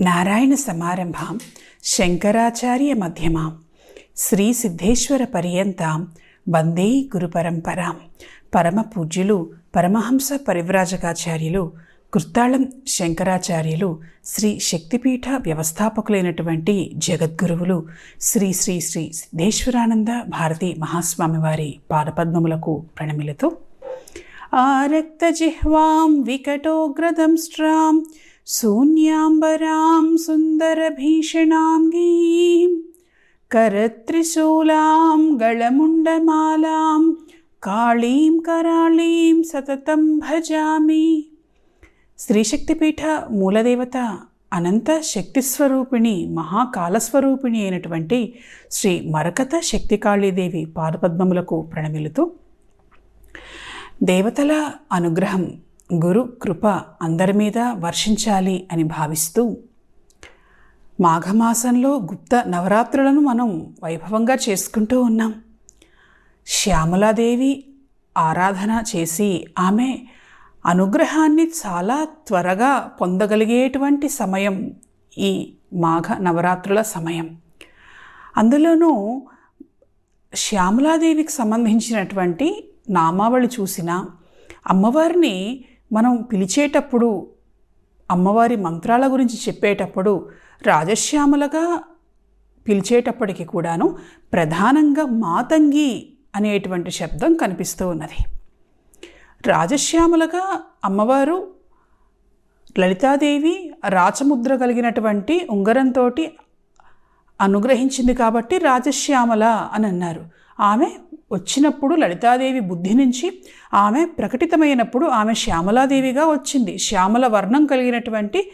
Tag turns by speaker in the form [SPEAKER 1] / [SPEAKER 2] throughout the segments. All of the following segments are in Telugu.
[SPEAKER 1] నారాయణ సమారంభాం శంకరాచార్య మధ్యమాం శ్రీ సిద్ధేశ్వర పర్యంతం వందే గురు పరంపరాం. పరమ పూజ్యులు పరమహంస పరివ్రాజకాచార్యులు కృత్తాళం శంకరాచార్యులు శ్రీ శక్తిపీఠ వ్యవస్థాపకులైనటువంటి జగద్గురువులు శ్రీ శ్రీ శ్రీ సిద్ధేశ్వరానంద భారతి మహాస్వామివారి పాదపద్మములకు ప్రణమిలతో. ఆరక్తజిహ్వాం వికటోగ్రదంష్ట్రాం शून्याम्बरां सुन्दरभीषणाङ्गीं करत्रिशूलां गळमुण्डमालां काळीं कराळीं सततं భజామి శ్రీశక్తిపీఠ మూలదేవత అనంత శక్తిస్వరూపిణి మహాకాలస్వరూపిణి అయినటువంటి శ్రీ మరకత శక్తికాళీదేవి పాదపద్మములకు ప్రణమిలుతూ దేవతల అనుగ్రహం గురు కృప అందరి మీద వర్షించాలి అని భావిస్తూ మాఘమాసంలో గుప్త నవరాత్రులను మనం వైభవంగా చేసుకుంటూ ఉన్నాం. శ్యామలాదేవి ఆరాధన చేసి ఆమె అనుగ్రహాన్ని చాలా త్వరగా పొందగలిగేటువంటి సమయం ఈ మాఘ నవరాత్రుల సమయం. అందులోనూ శ్యామలాదేవికి సంబంధించినటువంటి నామావళి చూసిన అమ్మవారిని మనం పిలిచేటప్పుడు అమ్మవారి మంత్రాల గురించి చెప్పేటప్పుడు రాజశ్యామలగా పిలిచేటప్పటికి కూడాను ప్రధానంగా మాతంగి అనేటువంటి శబ్దం కనిపిస్తూ ఉన్నది. రాజశ్యామలగా అమ్మవారు లలితాదేవి రాచముద్ర కలిగినటువంటి ఉంగరంతో అనుగ్రహించింది కాబట్టి రాజశ్యామల అని అన్నారు. ఆమె వచ్చినప్పుడు లలితాదేవి బుద్ధి నుంచి ఆమె ప్రకటితమైనప్పుడు ఆమె శ్యామలాదేవిగా వచ్చింది. శ్యామల వర్ణం కలిగినటువంటి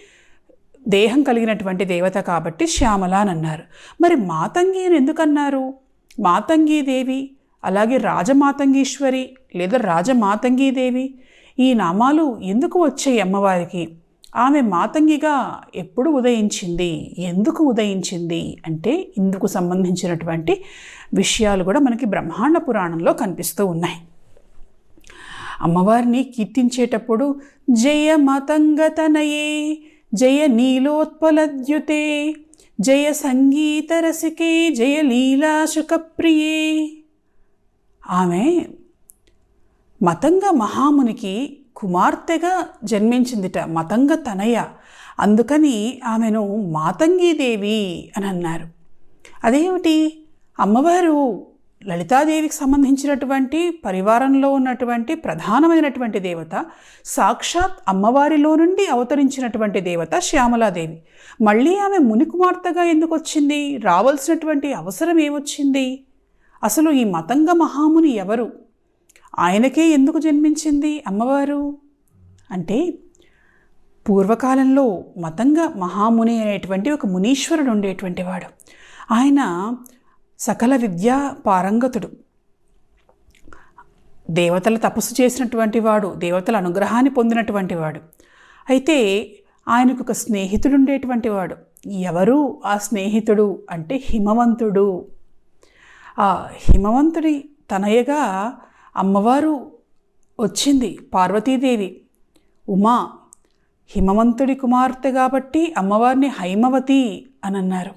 [SPEAKER 1] దేహం కలిగినటువంటి దేవత కాబట్టి శ్యామల అని అన్నారు. మరి మాతంగి అని ఎందుకన్నారు? మాతంగీదేవి అలాగే రాజమాతంగీశ్వరి లేదా రాజమాతంగీదేవి ఈ నామాలు ఎందుకు వచ్చాయి అమ్మవారికి? ఆమె మాతంగిగా ఎప్పుడు ఉదయించింది? ఎందుకు ఉదయించింది? అంటే ఇందుకు సంబంధించినటువంటి విషయాలు కూడా మనకి బ్రహ్మాండ పురాణంలో కనిపిస్తూ ఉన్నాయి. అమ్మవారిని కీర్తించేటప్పుడు జయ మతంగతనయే జయ నీలోత్పలద్యుతే జయ సంగీత రసికే జయ లీలాశుకప్రియే ఆమె మతంగ మహామునికి కుమార్తెగా జన్మించిందిట మతంగ తనయ. అందుకని ఆమెను మాతంగీదేవి అని అన్నారు. అదేమిటి? అమ్మవారు లలితాదేవికి సంబంధించినటువంటి పరివారంలో ఉన్నటువంటి ప్రధానమైనటువంటి దేవత సాక్షాత్ అమ్మవారిలో నుండి అవతరించినటువంటి దేవత శ్యామలాదేవి. మళ్ళీ ఆమె మునికుమార్తెగా ఎందుకు వచ్చింది? రావాల్సినటువంటి అవసరం ఏమొచ్చింది? అసలు ఈ మతంగ మహాముని ఎవరు? ఆయనకే ఎందుకు జన్మించింది అమ్మవారు? అంటే పూర్వకాలంలో మతంగ మహాముని అనేటువంటి ఒక మునీశ్వరుడు ఉండేటువంటి వాడు ఆయన సకల విద్యా పారంగతుడు. దేవతల తపస్సు చేసినటువంటి వాడు దేవతల అనుగ్రహాన్ని పొందినటువంటి వాడు. అయితే ఆయనకు ఒక స్నేహితుడు ఉండేటువంటి వాడు. ఎవరు ఆ స్నేహితుడు అంటే హిమవంతుడు. ఆ హిమవంతుడి తనయగా అమ్మవారు వచ్చింది పార్వతీదేవి. ఉమా హిమవంతుడి కుమార్తె కాబట్టి అమ్మవారిని హైమవతి అని అన్నారు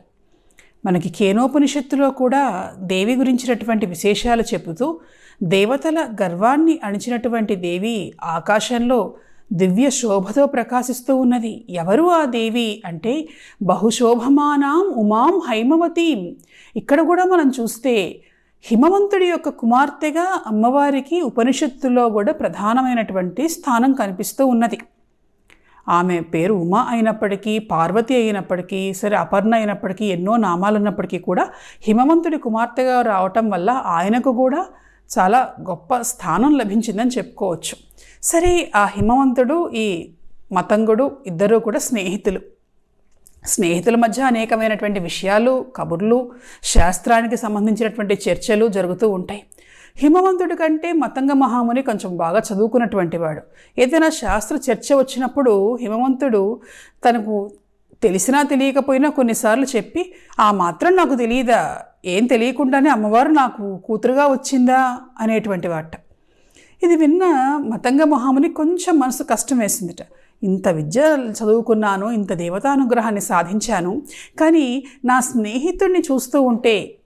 [SPEAKER 1] మనకి కేనోపనిషత్తులో కూడా దేవి గురించినటువంటి విశేషాలు చెబుతూ దేవతల గర్వాన్ని అణిచినటువంటి దేవి ఆకాశంలో దివ్య శోభతో ప్రకాశిస్తూ ఉన్నది. ఎవరు ఆ దేవి అంటే బహుశోభమానాం ఉమాం హైమవతీం. ఇక్కడ కూడా మనం చూస్తే హిమవంతుడి యొక్క కుమార్తెగా అమ్మవారికి ఉపనిషత్తులో కూడా ప్రధానమైనటువంటి స్థానం కనిపిస్తూ ఉన్నది. ఆమె పేరు ఉమా అయినప్పటికీ పార్వతి అయినప్పటికీ సరే అపర్ణ అయినప్పటికీ ఎన్నో నామాలు ఉన్నప్పటికీ కూడా హిమవంతుడి కుమార్తెగా రావటం వల్ల ఆయనకు కూడా చాలా గొప్ప స్థానం లభించిందని చెప్పుకోవచ్చు. సరే ఆ హిమవంతుడు ఈ మతంగుడు ఇద్దరూ కూడా స్నేహితులు. స్నేహితుల మధ్య అనేకమైనటువంటి విషయాలు కబుర్లు శాస్త్రానికి సంబంధించినటువంటి చర్చలు జరుగుతూ ఉంటాయి. హిమవంతుడి కంటే మతంగ మహాముని కొంచెం బాగా చదువుకున్నటువంటి వాడు. ఏదైనా శాస్త్ర చర్చ వచ్చినప్పుడు హిమవంతుడు తనకు తెలిసినా తెలియకపోయినా కొన్నిసార్లు చెప్పి ఆ మాత్రం నాకు తెలియదా ఏం తెలియకుండానే అమ్మవారు నాకు కూతురుగా వచ్చిందా? అనేటువంటి వాట. ఇది విన్న మతంగ మహాముని కొంచెం మనసు కష్టం వేసిందిట. ఇంత విద్య చదువుకున్నాను ఇంత దేవతానుగ్రహాన్ని సాధించాను కానీ నా స్నేహితుడిని చూస్తూ ఉంటే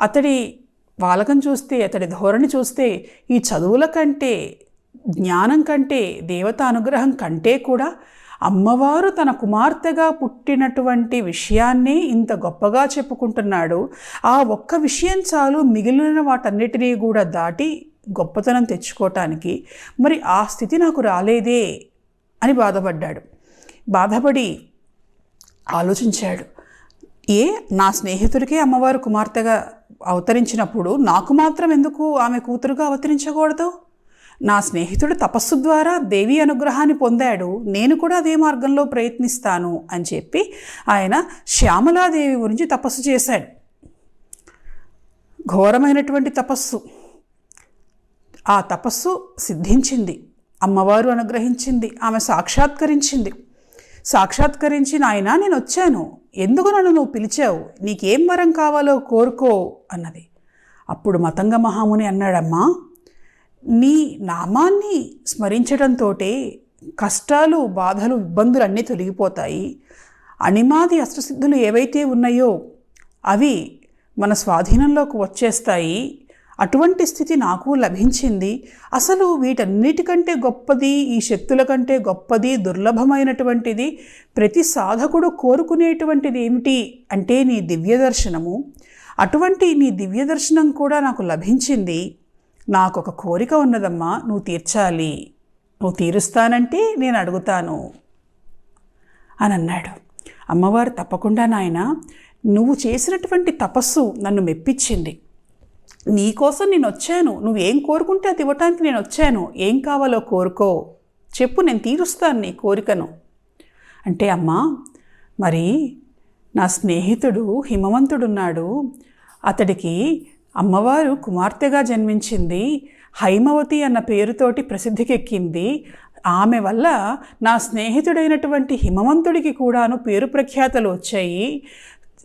[SPEAKER 1] అతడి వాలకం చూస్తే అతడి ధోరణి చూస్తే ఈ చదువుల కంటే జ్ఞానం కంటే దేవతానుగ్రహం కంటే కూడా అమ్మవారు తన కుమార్తెగా పుట్టినటువంటి విషయాన్నే ఇంత గొప్పగా చెప్పుకుంటున్నాడు. ఆ ఒక్క విషయం చాలు మిగిలిన వాటన్నిటినీ కూడా దాటి గొప్పతనం తెచ్చుకోవటానికి మరి ఆ స్థితి నాకు రాలేదే? అని బాధపడ్డాడు. బాధపడి ఆలోచించాడు. ఏ నా స్నేహితుడికే అమ్మవారు కుమార్తెగా అవతరించినప్పుడు నాకు మాత్రం ఎందుకు ఆమె కూతురుగా అవతరించకూడదు? నా స్నేహితుడు తపస్సు ద్వారా దేవి అనుగ్రహాన్ని పొందాడు. నేను కూడా అదే మార్గంలో ప్రయత్నిస్తాను అని చెప్పి ఆయన శ్యామలాదేవి గురించి తపస్సు చేశాడు. ఘోరమైనటువంటి తపస్సు. ఆ తపస్సు సిద్ధించింది. అమ్మవారు అనుగ్రహించింది ఆమె సాక్షాత్కరించింది. సాక్షాత్కరించి నాయన నేను వచ్చాను. ఎందుకు నన్ను నువ్వు పిలిచావు? నీకేం వరం కావాలో కోరుకో అన్నది. అప్పుడు మతంగ మహాముని అన్నాడమ్మా నీ నామాన్ని స్మరించడంతో కష్టాలు బాధలు ఇబ్బందులు అన్నీ తొలగిపోతాయి. అణిమాది అష్టసిద్ధులు ఏవైతే ఉన్నాయో అవి మన స్వాధీనంలోకి వచ్చేస్తాయి. అటువంటి స్థితి నాకు లభించింది. అసలు వీటన్నిటికంటే గొప్పది ఈ శక్తుల కంటే గొప్పది దుర్లభమైనటువంటిది ప్రతి సాధకుడు కోరుకునేటువంటిది ఏమిటి అంటే నీ దివ్య దర్శనము. అటువంటి నీ దివ్య దర్శనం కూడా నాకు లభించింది. నాకు ఒక కోరిక ఉన్నదమ్మా నువ్వు తీర్చాలి. నువ్వు తీరుస్తానంటే నేను అడుగుతాను. అని అన్నాడు అమ్మవారు తప్పకుండా నాయన నువ్వు చేసినటువంటి తపస్సు నన్ను మెప్పించింది. నీకోసం నేను వచ్చాను. నువ్వేం కోరుకుంటే అది ఇవ్వటానికి నేను వచ్చాను. ఏం కావాలో కోరుకో. చెప్పు నేను తీరుస్తాను నీ కోరికను. అంటే అమ్మా మరి నా స్నేహితుడు హిమవంతుడున్నాడు. అతడికి అమ్మవారు కుమార్తెగా జన్మించింది. హైమవతి అన్న పేరుతోటి ప్రసిద్ధికెక్కింది. ఆమె వల్ల నా స్నేహితుడైనటువంటి హిమవంతుడికి కూడాను పేరు ప్రఖ్యాతలు వచ్చాయి.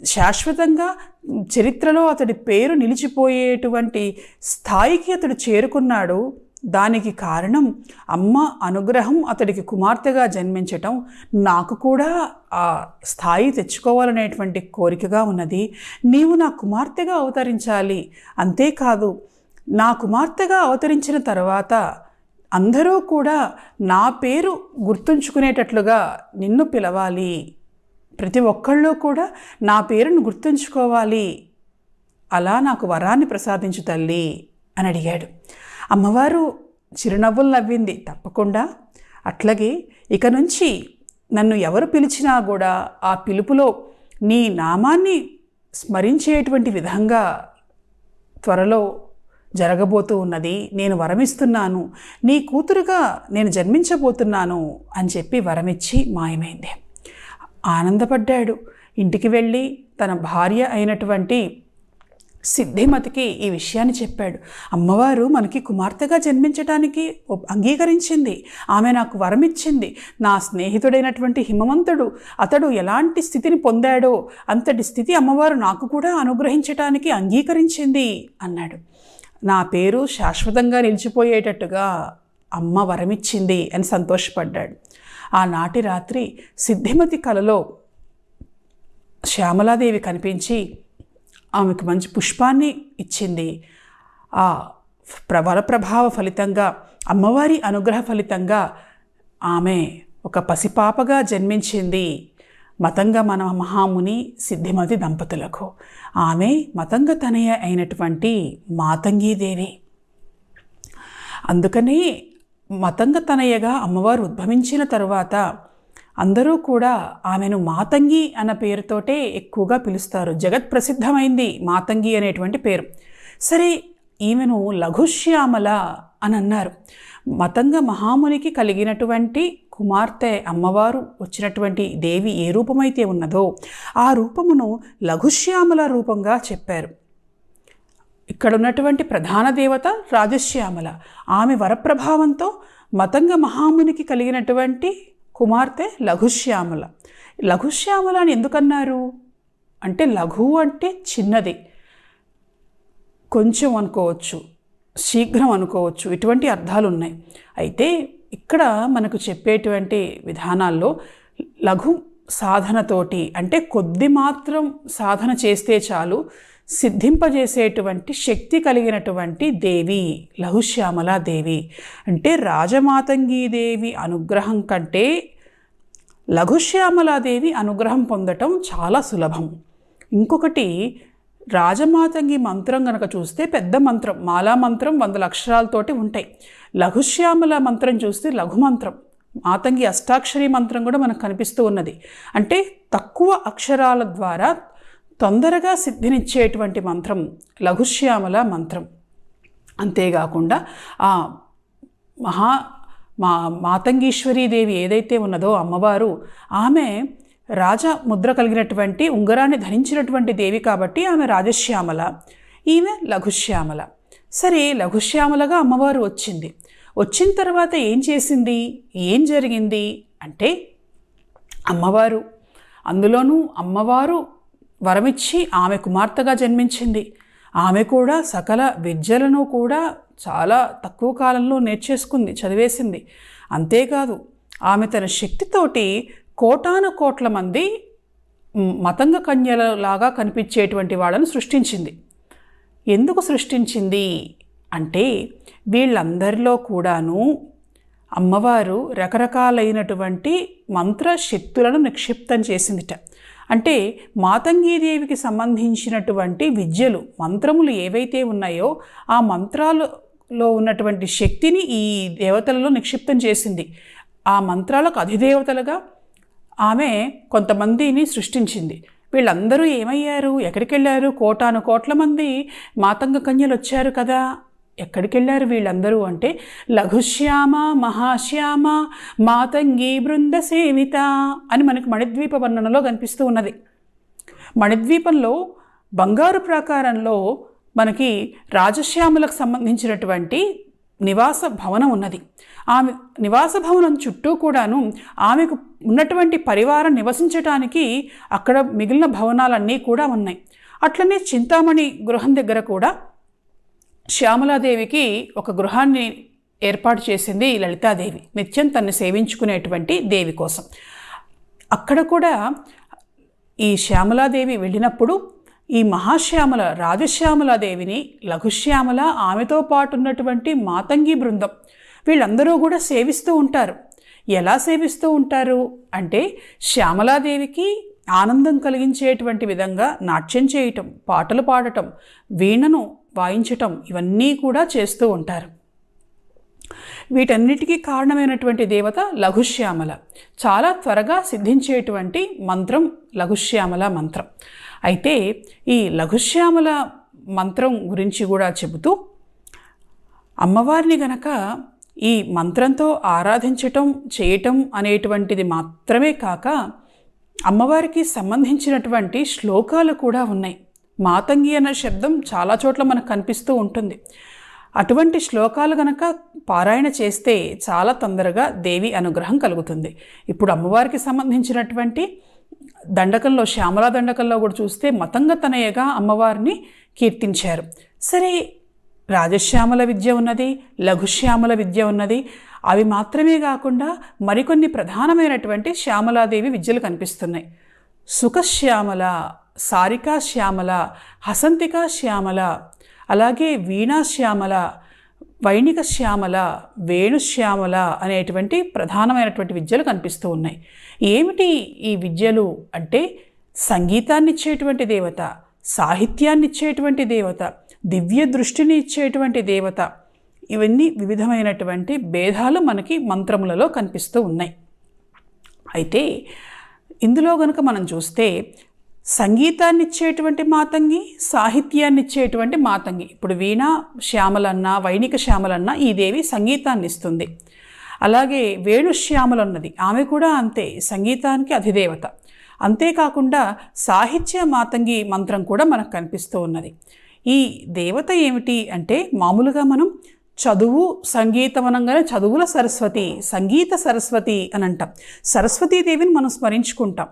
[SPEAKER 1] శాశ్వతంగా చరిత్రలో అతడి పేరు నిలిచిపోయేటువంటి స్థాయికి అతడు చేరుకున్నాడు. దానికి కారణం అమ్మ అనుగ్రహం అతడికి కుమార్తెగా జన్మించటం. నాకు కూడా ఆ స్థాయి తెచ్చుకోవాలనేటువంటి కోరికగా ఉన్నది. నీవు నా కుమార్తెగా అవతరించాలి. అంతేకాదు నా కుమార్తెగా అవతరించిన తర్వాత అందరూ కూడా నా పేరు గుర్తుంచుకునేటట్లుగా నిన్ను పిలవాలి. ప్రతి ఒక్కళ్ళు కూడా నా పేరును గుర్తుంచుకోవాలి. అలా నాకు వరాన్ని ప్రసాదించు తల్లి అని అడిగాడు. అమ్మవారు చిరునవ్వులు నవ్వింది. తప్పకుండా. అట్లాగే ఇక నుంచి నన్ను ఎవరు పిలిచినా కూడా ఆ పిలుపులో నీ నామాన్ని స్మరించేటువంటి విధంగా త్వరలో జరగబోతూ ఉన్నది. నేను వరమిస్తున్నాను. నీ కూతురుగా నేను జన్మించబోతున్నాను అని చెప్పి వరమిచ్చి మాయమైంది. ఆనందపడ్డాడు. ఇంటికి వెళ్ళి తన భార్య అయినటువంటి సిద్ధిమతికి ఈ విషయాన్ని చెప్పాడు. అమ్మవారు మనకి కుమార్తెగా జన్మించడానికి అంగీకరించింది. ఆమె నాకు వరం ఇచ్చింది నా స్నేహితుడైనటువంటి హిమవంతుడు అతడు ఎలాంటి స్థితిని పొందాడో అంతటి స్థితి అమ్మవారు నాకు కూడా అనుగ్రహించటానికి అంగీకరించింది అన్నాడు. నా పేరు శాశ్వతంగా నిలిచిపోయేటట్టుగా అమ్మ వరమిచ్చింది అని సంతోషపడ్డాడు. ఆనాటి రాత్రి సిద్ధిమతి కలలో శ్యామలాదేవి కనిపించి ఆమెకు మంచి పుష్పాన్ని ఇచ్చింది. ఆ ప్రబల ప్రభావ ఫలితంగా అమ్మవారి అనుగ్రహ ఫలితంగా ఆమె ఒక పసిపాపగా జన్మించింది. మతంగ మన మహాముని సిద్ధిమతి దంపతులకు. ఆమె మతంగ తనయ అయినటువంటి మాతంగీదేవి. అందుకనే మతంగ తనయ్యగా అమ్మవారు ఉద్భవించిన తరువాత అందరూ కూడా ఆమెను మాతంగి అన్న పేరుతోటే ఎక్కువగా పిలుస్తారు. జగత్ ప్రసిద్ధమైంది మాతంగి అనేటువంటి పేరు. సరే ఈమెను లఘుశ్యామల అని అన్నారు. మతంగ మహామునికి కలిగినటువంటి కుమార్తె అమ్మవారు వచ్చినటువంటి దేవి ఏ రూపమైతే ఉన్నదో ఆ రూపమును లఘుశ్యామల రూపంగా చెప్పారు. ఇక్కడ ఉన్నటువంటి ప్రధాన దేవత రాజశ్యామల. ఆమె వరప్రభావంతో మతంగ మహామునికి కలిగినటువంటి కుమార్తె లఘుశ్యామల. లఘుశ్యామల అని ఎందుకన్నారు? అంటే లఘు అంటే చిన్నది. కొంచెం అనుకోవచ్చు శీఘ్రం అనుకోవచ్చు ఇటువంటి అర్థాలు ఉన్నాయి అయితే ఇక్కడ మనకు చెప్పేటువంటి విధానాల్లో లఘు సాధనతోటి అంటే కొద్ది మాత్రం సాధన చేస్తే చాలు సిద్ధింపజేసేటువంటి శక్తి కలిగినటువంటి దేవి లఘుశ్యామల దేవి. అంటే రాజమాతంగీదేవి అనుగ్రహం కంటే లఘుశ్యామలాదేవి అనుగ్రహం పొందటం చాలా సులభం. ఇంకొకటి రాజమాతంగి మంత్రం గనక చూస్తే పెద్ద మంత్రం మాలా మంత్రం వందల అక్షరాలతోటి ఉంటాయి. లఘుశ్యామల మంత్రం చూస్తే లఘు మంత్రం మాతంగి అష్టాక్షరి మంత్రం కూడా మనకు కనిపిస్తూ ఉన్నది. అంటే తక్కువ అక్షరాల ద్వారా తొందరగా సిద్ధినిచ్చేటువంటి మంత్రం లఘుశ్యామల మంత్రం. అంతేకాకుండా ఆ మహా మా మాతంగీశ్వరీదేవి ఏదైతే ఉన్నదో అమ్మవారు ఆమె రాజ ముద్ర కలిగినటువంటి ఉంగరాన్ని ధరించినటువంటి దేవి కాబట్టి ఆమె రాజశ్యామల ఈమె లఘుశ్యామల. సరే లఘుశ్యామలగా అమ్మవారు వచ్చింది. వచ్చిన తర్వాత ఏం చేసింది? ఏం జరిగింది? అంటే అమ్మవారు అందులోనూ అమ్మవారు వరమిచ్చి ఆమె కుమార్తెగా జన్మించింది. ఆమె కూడా సకల విద్యలను కూడా చాలా తక్కువ కాలంలో నేర్చేసుకుంది చదివేసింది. అంతేకాదు ఆమె తన శక్తితోటి కోటాను కోట్ల మంది మతంగ కన్యలలాగా కనిపించేటువంటి వాళ్ళను సృష్టించింది. ఎందుకు సృష్టించింది? అంటే వీళ్ళందరిలో కూడాను అమ్మవారు రకరకాలైనటువంటి మంత్రశక్తులను నిక్షిప్తం చేసిందిట. అంటే మాతంగీదేవికి సంబంధించినటువంటి విద్యలు మంత్రములు ఏవైతే ఉన్నాయో ఆ మంత్రాలలో ఉన్నటువంటి శక్తిని ఈ దేవతలలో నిక్షిప్తం చేసింది. ఆ మంత్రాలకు అధిదేవతలుగా ఆమె కొంతమందిని సృష్టించింది. వీళ్ళందరూ ఏమయ్యారు? ఎక్కడికి వెళ్ళారు కోటాను కోట్ల మంది మాతంగ కన్యలు వచ్చారు కదా. ఎక్కడికి వెళ్ళారు వీళ్ళందరూ అంటే లఘుశ్యామ మహాశ్యామ మాతంగి బృంద సేవిత అని మనకు మణిద్వీప వర్ణనలో కనిపిస్తూ ఉన్నది. మణిద్వీపంలో బంగారు ప్రాకారంలో మనకి రాజశ్యాములకు సంబంధించినటువంటి నివాస భవనం ఉన్నది. ఆమె నివాస భవనం చుట్టూ కూడాను ఆమెకు ఉన్నటువంటి పరివారం నివసించటానికి అక్కడ మిగిలిన భవనాలన్నీ కూడా ఉన్నాయి. అట్లనే చింతామణి గృహం దగ్గర కూడా శ్యామలాదేవికి ఒక గృహాన్ని ఏర్పాటు చేసింది లలితాదేవి. నిత్యం తన్ని సేవించుకునేటువంటి దేవి కోసం. అక్కడ కూడా ఈ శ్యామలాదేవి వెళ్ళినప్పుడు ఈ మహాశ్యామల రాజశ్యామలాదేవిని లఘుశ్యామల ఆమెతో పాటు ఉన్నటువంటి మాతంగి బృందం వీళ్ళందరూ కూడా సేవిస్తూ ఉంటారు. ఎలా సేవిస్తూ ఉంటారు? అంటే శ్యామలాదేవికి ఆనందం కలిగించేటువంటి విధంగా నాట్యం చేయటం పాటలు పాడటం వీణను వాయించటం ఇవన్నీ కూడా చేస్తూ ఉంటారు. వీటన్నిటికీ కారణమైనటువంటి దేవత లఘుశ్యామల. చాలా త్వరగా సిద్ధించేటువంటి మంత్రం లఘుశ్యామల మంత్రం. అయితే ఈ లఘుశ్యామల మంత్రం గురించి కూడా చెబుతూ అమ్మవారిని గనక ఈ మంత్రంతో ఆరాధించటం చేయటం అనేటువంటిది మాత్రమే కాక అమ్మవారికి సంబంధించినటువంటి శ్లోకాలు కూడా ఉన్నాయి. మాతంగి అన్న శబ్దం చాలా చోట్ల మనకు కనిపిస్తూ ఉంటుంది. అటువంటి శ్లోకాలు గనక పారాయణ చేస్తే చాలా తొందరగా దేవి అనుగ్రహం కలుగుతుంది. ఇప్పుడు అమ్మవారికి సంబంధించినటువంటి దండకంలో శ్యామలా దండకంలో కూడా చూస్తే మతంగ తనయగా అమ్మవారిని కీర్తించారు. సరే రాజశ్యామల విద్య ఉన్నది లఘుశ్యామల విద్య ఉన్నది అవి మాత్రమే కాకుండా మరికొన్ని ప్రధానమైనటువంటి శ్యామలాదేవి విద్యలు కనిపిస్తున్నాయి. సుఖశ్యామల సారికా శ్యామల హసంతికా శ్యామల అలాగే వీణాశ్యామల వైణిక శ్యామల వేణుశ్యామల అనేటువంటి ప్రధానమైనటువంటి విద్యలు కనిపిస్తూ ఉన్నాయి. ఏమిటి ఈ విద్యలు అంటే? సంగీతాన్ని ఇచ్చేటువంటి దేవత సాహిత్యాన్ని ఇచ్చేటువంటి దేవత దివ్య దృష్టిని ఇచ్చేటువంటి దేవత ఇవన్నీ వివిధమైనటువంటి భేదాలు మనకి మంత్రములలో కనిపిస్తూ ఉన్నాయి. అయితే ఇందులో కనుక మనం చూస్తే సంగీతాన్ని ఇచ్చేటువంటి మాతంగి సాహిత్యాన్ని ఇచ్చేటువంటి మాతంగి. ఇప్పుడు వీణ శ్యామలన్న వైణిక శ్యామలన్న ఈ దేవి సంగీతాన్ని ఇస్తుంది అలాగే వేణుశ్యామలన్నది ఆమె కూడా అంతే సంగీతానికి అధిదేవత. అంతేకాకుండా సాహిత్య మాతంగి మంత్రం కూడా మనకు కనిపిస్తూ ఉన్నది. ఈ దేవత ఏమిటి అంటే మామూలుగా మనం చదువు సంగీతం అనగానే చదువుల సరస్వతి సంగీత సరస్వతి అని అంటాం. సరస్వతీదేవిని మనం స్మరించుకుంటాం.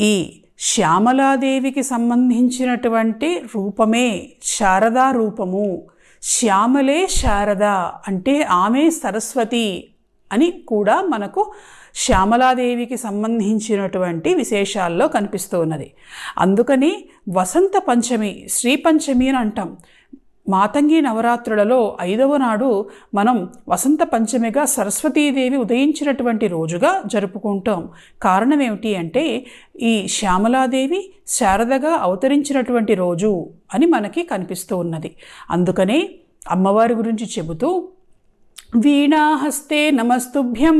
[SPEAKER 1] ఈ శ్యామలాదేవికి సంబంధించినటువంటి రూపమే శారదా రూపము. శ్యామలే శారద అంటే ఆమె సరస్వతి అని కూడా మనకు శ్యామలాదేవికి సంబంధించినటువంటి విశేషాల్లో కనిపిస్తూ ఉన్నది. అందుకని వసంత పంచమి శ్రీ పంచమి అని అంటాం. మాతంగి నవరాత్రులలో ఐదవ నాడు మనం వసంత పంచమిగా సరస్వతీదేవి ఉదయించినటువంటి రోజుగా జరుపుకుంటాం. కారణం ఏమిటి అంటే ఈ శ్యామలాదేవి శారదగా అవతరించినటువంటి రోజు అని మనకి కనిపిస్తూ ఉన్నది. అందుకనే అమ్మవారి గురించి చెబుతూ వీణాహస్తే నమస్తుభ్యం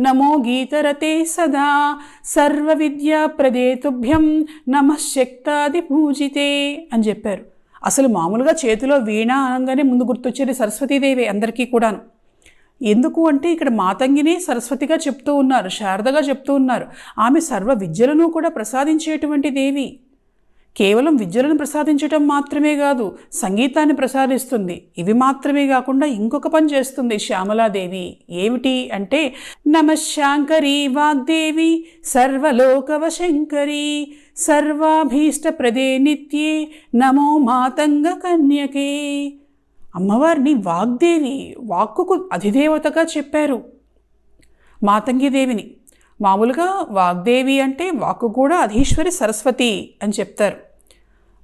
[SPEAKER 1] నమో గీతరతే సదా సర్వ విద్యా ప్రదేతుభ్యం నమశక్తాది పూజితే అని చెప్పారు. అసలు మామూలుగా చేతిలో వీణ అనగానే ముందు గుర్తొచ్చేది సరస్వతీదేవి అందరికీ కూడాను. ఎందుకు అంటే ఇక్కడ మాతంగిని సరస్వతిగా చెప్తూ ఉన్నారు శారదగా చెప్తూ ఉన్నారు. ఆమె సర్వ విద్యలను కూడా ప్రసాదించేటువంటి దేవి. కేవలం విద్యలను ప్రసాదించటం మాత్రమే కాదు సంగీతాన్ని ప్రసాదిస్తుంది. ఇవి మాత్రమే కాకుండా ఇంకొక పని చేస్తుంది శ్యామలాదేవి. ఏమిటి అంటే నమశాంకరి వాగ్దేవి సర్వలోకవ శంకరి సర్వాభీష్టప్రదే నిత్యే నమో మాతంగ కన్యకే అమ్మవారిని వాగ్దేవి వాక్కుకు అధిదేవతగా చెప్పారు. మాతంగిదేవిని మామూలుగా వాగ్దేవి అంటే వాక్కు కూడా అధీశ్వరి సరస్వతి అని చెప్తారు.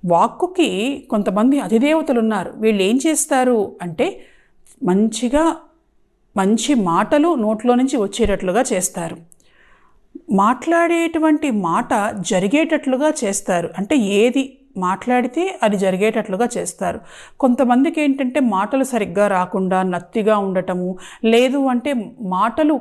[SPEAKER 1] వాక్కుకి కొంతమంది అధిదేవతలు ఉన్నారు వీళ్ళు ఏం చేస్తారు అంటే మంచిగా మంచి మాటలు నోట్లో నుంచి వచ్చేటట్లుగా చేస్తారు. మాట్లాడేటువంటి మాట జరిగేటట్లుగా చేస్తారు. అంటే ఏది మాట్లాడితే అది జరిగేటట్లుగా చేస్తారు. కొంతమందికి ఏంటంటే మాటలు సరిగ్గా రాకుండా నత్తిగా ఉండటము లేదు అంటే మాటలు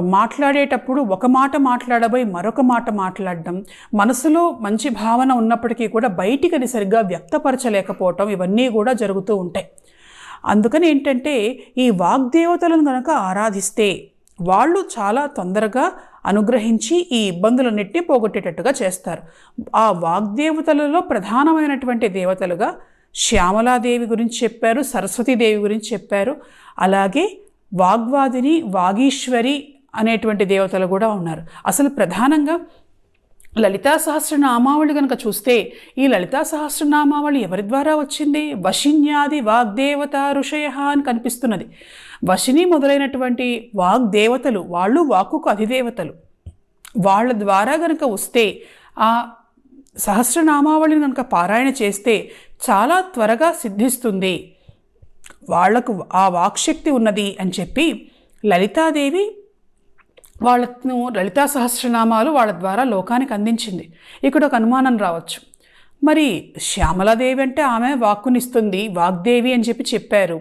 [SPEAKER 1] మాట్లాడేటప్పుడు ఒక మాట మాట్లాడబోయి మరొక మాట మాట్లాడడం మనసులో మంచి భావన ఉన్నప్పటికీ కూడా బయటికి అది సరిగ్గా వ్యక్తపరచలేకపోవటం ఇవన్నీ కూడా జరుగుతూ ఉంటాయి. అందుకని ఏంటంటే ఈ వాగ్దేవతలను కనుక ఆరాధిస్తే వాళ్ళు చాలా తొందరగా అనుగ్రహించి ఈ ఇబ్బందులన్నింటినీ పోగొట్టేటట్టుగా చేస్తారు. ఆ వాగ్దేవతలలో ప్రధానమైనటువంటి దేవతలుగా శ్యామలాదేవి గురించి చెప్పారు సరస్వతీదేవి గురించి చెప్పారు అలాగే వాగ్వాదిని వాగీశ్వరి అనేటువంటి దేవతలు కూడా ఉన్నారు. అసలు ప్రధానంగా లలితా సహస్రనామావళి కనుక చూస్తే ఈ లలితా సహస్రనామావళి ఎవరి ద్వారా వచ్చింది? వశిన్యాది వాగ్దేవత ఋషయ అని కనిపిస్తున్నది. వశిని మొదలైనటువంటి వాగ్దేవతలు వాళ్ళు వాక్కుకు అధిదేవతలు. వాళ్ళ ద్వారా కనుక వస్తే ఆ సహస్రనామావళిని కనుక పారాయణ చేస్తే చాలా త్వరగా సిద్ధిస్తుంది. వాళ్ళకు ఆ వాక్శక్తి ఉన్నది అని చెప్పి లలితాదేవి వాళ్ళను లలితా సహస్రనామాలు వాళ్ళ ద్వారా లోకానికి అందించింది. ఇక్కడ ఒక అనుమానం రావచ్చు. మరి శ్యామలాదేవి అంటే ఆమె వాక్కునిస్తుంది వాగ్దేవి అని చెప్పి చెప్పారు.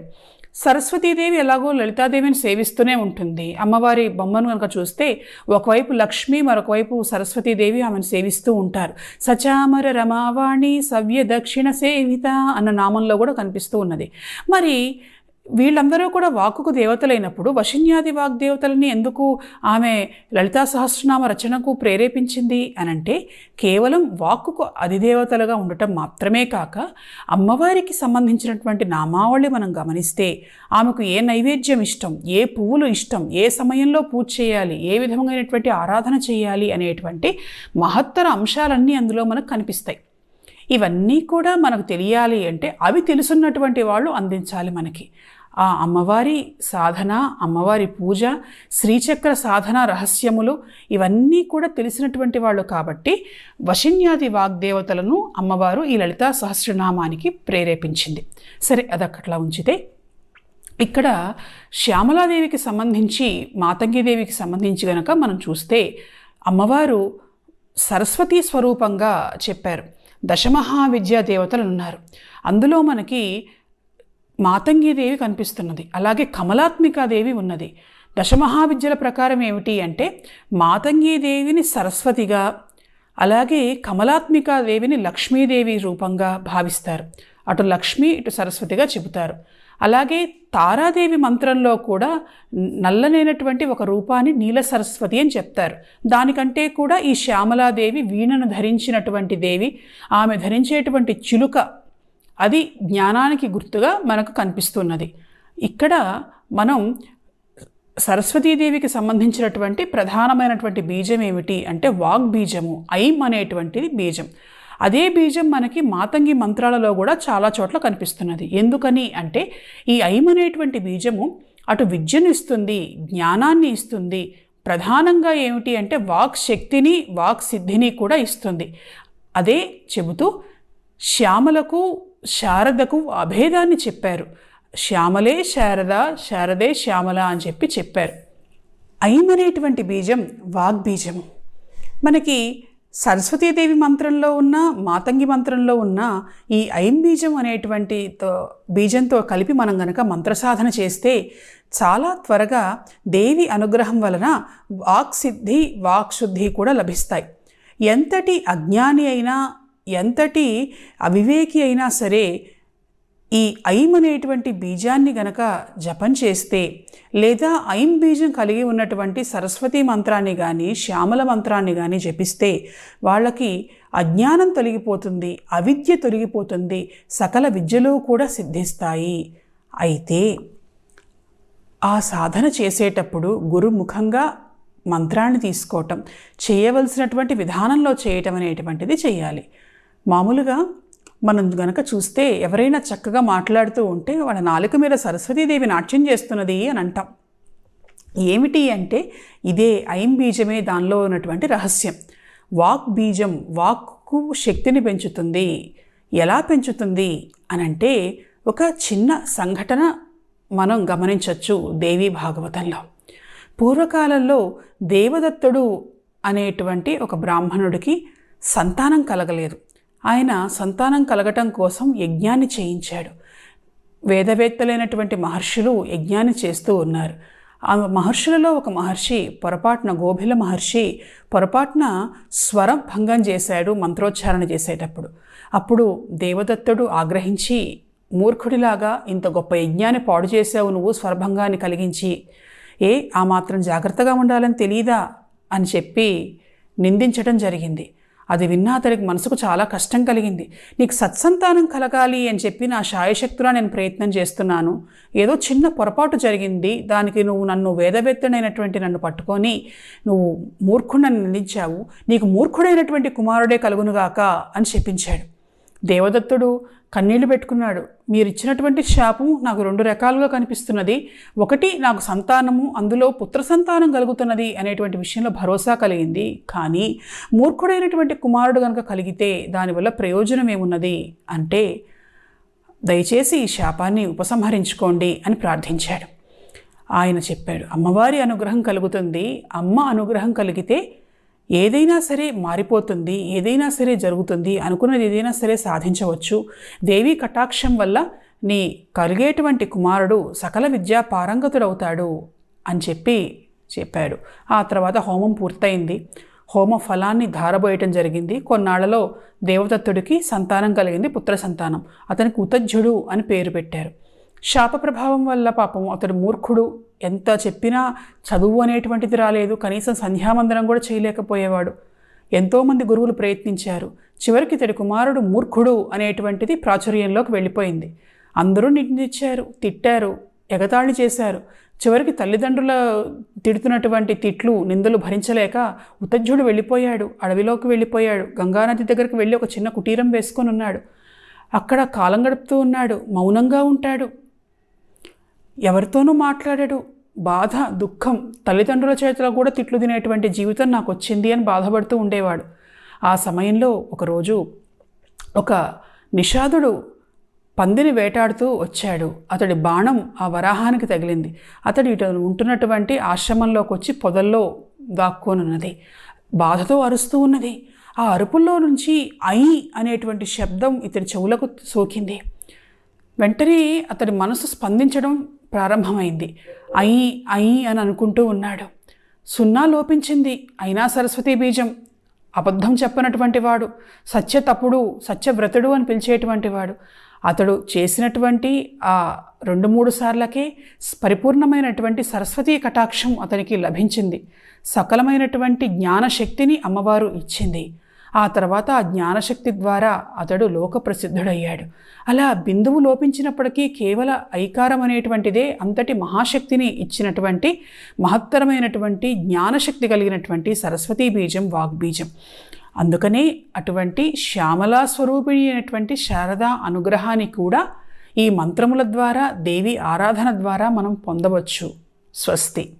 [SPEAKER 1] సరస్వతీదేవి ఎలాగో లలితాదేవిని సేవిస్తూనే ఉంటుంది. అమ్మవారి బొమ్మను కనుక చూస్తే ఒకవైపు లక్ష్మి మరొకవైపు సరస్వతీదేవి ఆమెను సేవిస్తూ ఉంటారు. సచామర రమావాణి సవ్య దక్షిణ సేవిత అన్న నామంలో కూడా కనిపిస్తూ ఉన్నది. మరి వీళ్ళందరూ కూడా వాక్కుకు దేవతలైనప్పుడు వశిన్యాది వాగ్దేవతలని ఎందుకు ఆమె లలితా సహస్రనామ రచనకు ప్రేరేపించింది అనంటే కేవలం వాక్కుకు అధిదేవతలుగా ఉండటం మాత్రమే కాక అమ్మవారికి సంబంధించినటువంటి నామావళి మనం గమనిస్తే ఆమెకు ఏ నైవేద్యం ఇష్టం ఏ పువ్వులు ఇష్టం ఏ సమయంలో పూజ చేయాలి ఏ విధమైనటువంటి ఆరాధన చేయాలి అనేటువంటి మహత్తర అంశాలన్నీ అందులో మనకు కనిపిస్తాయి. ఇవన్నీ కూడా మనకు తెలియాలి అంటే అవి తెలుసున్నటువంటి వాళ్ళు అందించాలి మనకి. ఆ అమ్మవారి సాధన అమ్మవారి పూజ శ్రీచక్ర సాధన రహస్యములు ఇవన్నీ కూడా తెలిసినటువంటి వాళ్ళు కాబట్టి వశిన్యాది వాగ్దేవతలను అమ్మవారు ఈ లలితా సహస్రనామానికి ప్రేరేపించింది. సరే అదక్కట్లా ఉంచితే ఇక్కడ శ్యామలాదేవికి సంబంధించి మాతంగిదేవికి సంబంధించి గనక మనం చూస్తే అమ్మవారు సరస్వతీ స్వరూపంగా చెప్పారు. దశమహావిద్యా దేవతలు ఉన్నారు. అందులో మనకి మాతంగిదేవి కనిపిస్తున్నది. అలాగే కమలాత్మికాదేవి ఉన్నది. దశమహావిద్యల ప్రకారం ఏమిటి అంటే మాతంగిదేవిని సరస్వతిగా అలాగే కమలాత్మికాదేవిని లక్ష్మీదేవి రూపంగా భావిస్తారు. అటు లక్ష్మి ఇటు సరస్వతిగా చెబుతారు. అలాగే తారాదేవి మంత్రంలో కూడా నల్లనైనటువంటి ఒక రూపాన్ని నీల సరస్వతి అని చెప్తారు. దానికంటే కూడా ఈ శ్యామలాదేవి వీణను ధరించినటువంటి దేవి ఆమె ధరించేటువంటి చిలుక అది జ్ఞానానికి గుర్తుగా మనకు కనిపిస్తున్నది. ఇక్కడ మనం సరస్వతీదేవికి సంబంధించినటువంటి ప్రధానమైనటువంటి బీజం ఏమిటి అంటే వాగ్ బీజము ఐం అనేటువంటిది బీజం. అదే బీజం మనకి మాతంగి మంత్రాలలో కూడా చాలా చోట్ల కనిపిస్తున్నది. ఎందుకని అంటే ఈ ఐం అనేటువంటి బీజము అటు విద్యను ఇస్తుంది జ్ఞానాన్ని ఇస్తుంది. ప్రధానంగా ఏమిటి అంటే వాక్ శక్తిని వాక్ సిద్ధిని కూడా ఇస్తుంది. అదే చెబుతూ శ్యామలకు శారదకు అభేదాన్ని చెప్పారు. శ్యామలే శారద శారదే శ్యామల అని చెప్పి చెప్పారు. ఐమనేటువంటి అనేటువంటి బీజం వాగ్బీజము. మనకి సరస్వతీదేవి మంత్రంలో ఉన్న మాతంగి మంత్రంలో ఉన్న ఈ ఐం బీజం అనేటువంటి బీజంతో కలిపి మనం గనక మంత్రసాధన చేస్తే చాలా త్వరగా దేవి అనుగ్రహం వలన వాక్సిద్ధి వాక్శుద్ధి కూడా లభిస్తాయి. ఎంతటి అజ్ఞాని అయినా ఎంతటి అవివేకి అయినా సరే ఈ ఐం అనేటువంటి బీజాన్ని గనక జపం చేస్తే లేదా ఐం బీజం కలిగి ఉన్నటువంటి సరస్వతి మంత్రాన్ని కానీ శ్యామల మంత్రాన్ని కానీ జపిస్తే వాళ్ళకి అజ్ఞానం తొలగిపోతుంది అవిద్య తొలగిపోతుంది సకల విద్యలు కూడా సిద్ధిస్తాయి. అయితే ఆ సాధన చేసేటప్పుడు గురుముఖంగా మంత్రాన్ని తీసుకోవటం చేయవలసినటువంటి విధానంలో చేయటం అనేటువంటిది చేయాలి. మామూలుగా మనం గనక చూస్తే ఎవరైనా చక్కగా మాట్లాడుతూ ఉంటే వాళ్ళ నాలుక మీద సరస్వతీదేవి నాట్యం చేస్తున్నది అని అంటాం. ఏమిటి అంటే ఇదే ఐం బీజమే దానిలో ఉన్నటువంటి రహస్యం. వాక్ బీజం వాక్కు శక్తిని పెంచుతుంది. ఎలా పెంచుతుంది అని అంటే ఒక చిన్న సంఘటన మనం గమనించవచ్చు దేవి భాగవతంలో. పూర్వకాలంలో దేవదత్తుడు అనేటువంటి ఒక బ్రాహ్మణుడికి సంతానం కలగలేదు. ఆయన సంతానం కలగటం కోసం యజ్ఞాన్ని చేయించాడు. వేదవేత్తలైనటువంటి మహర్షులు యజ్ఞాన్ని చేస్తూ ఉన్నారు. ఆ మహర్షులలో ఒక మహర్షి పొరపాటున గోభిల మహర్షి పొరపాటున స్వరం భంగం చేశాడు మంత్రోచ్చారణ చేసేటప్పుడు. అప్పుడు దేవదత్తుడు ఆగ్రహించి మూర్ఖుడిలాగా ఇంత గొప్ప యజ్ఞాన్ని పాడు చేసావు నువ్వు స్వరభంగాన్ని కలిగించి. ఏ ఆ మాత్రం జాగ్రత్తగా ఉండాలని తెలియదా అని చెప్పి నిందించడం జరిగింది. అది విన్నా అతడికి మనసుకు చాలా కష్టం కలిగింది. నీకు సత్సంతానం కలగాలి అని చెప్పి నా శాయశక్తులా నేను ప్రయత్నం చేస్తున్నాను. ఏదో చిన్న పొరపాటు జరిగింది. దానికి నువ్వు నన్ను వేదవేత్తనైనటువంటి నన్ను పట్టుకొని నువ్వు మూర్ఖుడని నిందించావు. నీకు మూర్ఖుడైనటువంటి కుమారుడే కలుగునుగాక అని చెప్పించాడు. దేవదత్తుడు కన్నీళ్ళు పెట్టుకున్నాడు. మీరు ఇచ్చినటువంటి శాపం నాకు రెండు రకాలుగా కనిపిస్తున్నది. ఒకటి నాకు సంతానము అందులో పుత్ర సంతానం కలుగుతున్నది అనేటువంటి విషయంలో భరోసా కలిగింది. కానీ మూర్ఖుడైనటువంటి కుమారుడు కనుక కలిగితే దానివల్ల ప్రయోజనం ఏమున్నది? అంటే దయచేసి ఈ శాపాన్ని ఉపసంహరించుకోండి అని ప్రార్థించాడు. ఆయన చెప్పాడు అమ్మవారి అనుగ్రహం కలుగుతుంది. అమ్మ అనుగ్రహం కలిగితే ఏదైనా సరే మారిపోతుంది ఏదైనా సరే జరుగుతుంది అనుకున్నది ఏదైనా సరే సాధించవచ్చు. దేవి కటాక్షం వల్ల నీ కలిగేటువంటి కుమారుడు సకల విద్యా పారంగతుడవుతాడు అని చెప్పి చెప్పాడు. ఆ తర్వాత హోమం పూర్తయింది. హోమ ఫలాన్ని ధారబోయటం జరిగింది. కొన్నాళ్ళలో దేవదత్తుడికి సంతానం కలిగింది పుత్ర సంతానం. అతనికి ఉతజ్జుడు అని పేరు పెట్టారు. శాప ప్రభావం వల్ల పాపం. అతడు మూర్ఖుడు. ఎంత చెప్పినా చదువు అనేటువంటిది రాలేదు. కనీసం సంధ్యామందనం కూడా చేయలేకపోయేవాడు. ఎంతోమంది గురువులు ప్రయత్నించారు. చివరికి ఇతడి కుమారుడు మూర్ఖుడు అనేటువంటిది ప్రాచుర్యంలోకి వెళ్ళిపోయింది. అందరూ నిందించారు తిట్టారు ఎగతాళి చేశారు. చివరికి తల్లిదండ్రుల తిడుతున్నటువంటి తిట్లు నిందలు భరించలేక ఉతజ్జుడు వెళ్ళిపోయాడు. అడవిలోకి వెళ్ళిపోయాడు. గంగానది దగ్గరికి వెళ్ళి ఒక చిన్న కుటీరం వేసుకొని ఉన్నాడు. అక్కడ కాలం గడుపుతూ ఉన్నాడు. మౌనంగా ఉంటాడు. ఎవరితోనూ మాట్లాడాడు. బాధ దుఃఖం తల్లిదండ్రుల చేతిలో కూడా తిట్లు తినేటువంటి జీవితం నాకు వచ్చింది అని బాధపడుతూ ఉండేవాడు. ఆ సమయంలో ఒకరోజు ఒక నిషాదుడు పందిని వేటాడుతూ వచ్చాడు. అతడి బాణం ఆ వరాహానికి తగిలింది. అతడు ఇటు ఉంటున్నటువంటి ఆశ్రమంలోకి వచ్చి పొదల్లో దాక్కోనున్నది. బాధతో అరుస్తూ ఉన్నది. ఆ అరుపుల్లో నుంచి ఐ అనేటువంటి శబ్దం ఇతడి చెవులకు సోకింది. వెంటనే అతడి మనసు స్పందించడం ప్రారంభమైంది. అయి అయి అని అనుకుంటూ ఉన్నాడు. సున్నా లోపించింది. అయినా సరస్వతీ బీజం. అబద్ధం చెప్పనటువంటి వాడు సత్య తప్పుడు సత్యవ్రతుడు అని పిలిచేటువంటి వాడు. అతడు చేసినటువంటి ఆ రెండు మూడు సార్లకే పరిపూర్ణమైనటువంటి సరస్వతీ కటాక్షం అతనికి లభించింది. సకలమైనటువంటి జ్ఞానశక్తిని అమ్మవారు ఇచ్చింది. ఆ తర్వాత ఆ జ్ఞానశక్తి ద్వారా అతడు లోక ప్రసిద్ధుడయ్యాడు అలా బిందువు లోపించినప్పటికీ కేవల ఐకారం అనేటువంటిదే అంతటి మహాశక్తిని ఇచ్చినటువంటి మహత్తరమైనటువంటి జ్ఞానశక్తి కలిగినటువంటి సరస్వతీ బీజం వాగ్బీజం. అందుకనే అటువంటి శ్యామలా స్వరూపిణి అయినటువంటి శారదా అనుగ్రహాన్ని కూడా ఈ మంత్రముల ద్వారా దేవి ఆరాధన ద్వారా మనం పొందవచ్చు. స్వస్తి.